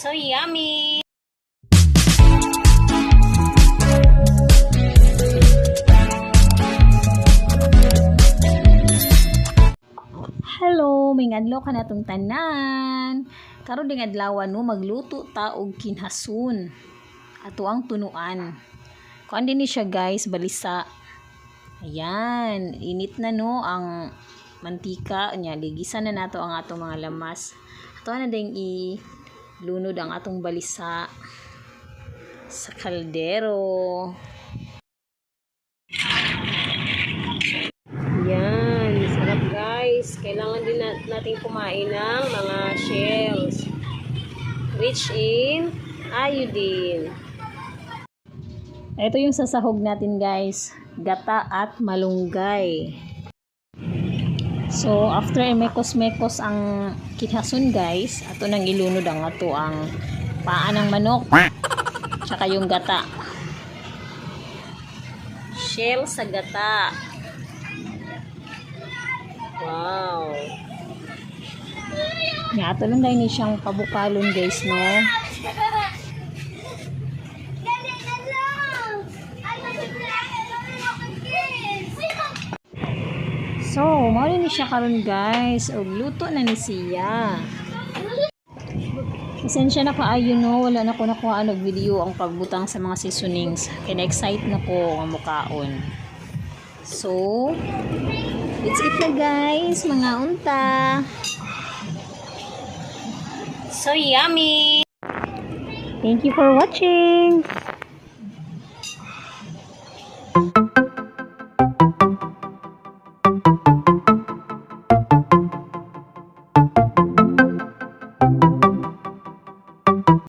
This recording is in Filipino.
So yummy! Hello, may adlaw ka na tong tanan. Karon ding adlaw no magluto ta og kinhason. Ato ang tunuan. Kuan din ni siya guys, balisa. Ayan, init na no ang mantika nya ligisan na nato ang atong mga lamas. Ato na ding i lunod ang atong balisa sa kaldero. Yan, sarap guys. Kailangan din nat- natin kumain ng mga shells. Rich in iodine. Ito yung sasahog natin guys. Gata at malunggay. So, after mekos-mekos ang kithason guys, ato nang ilunod ang ato ang paa ng manok. Tsaka yung gata. Shell sa gata. Wow. Nga, ato lang dahil siyang pabukalon guys, no? So, mao ni siya karon guys. Og luto na ni siya. Pasensya na kaayo no, wala na ko nakuha og video ang pagbutang sa mga seasonings. Kaya na-excite na ko ang mukaon. So, it's it na guys, mga unta. So yummy! Thank you for watching!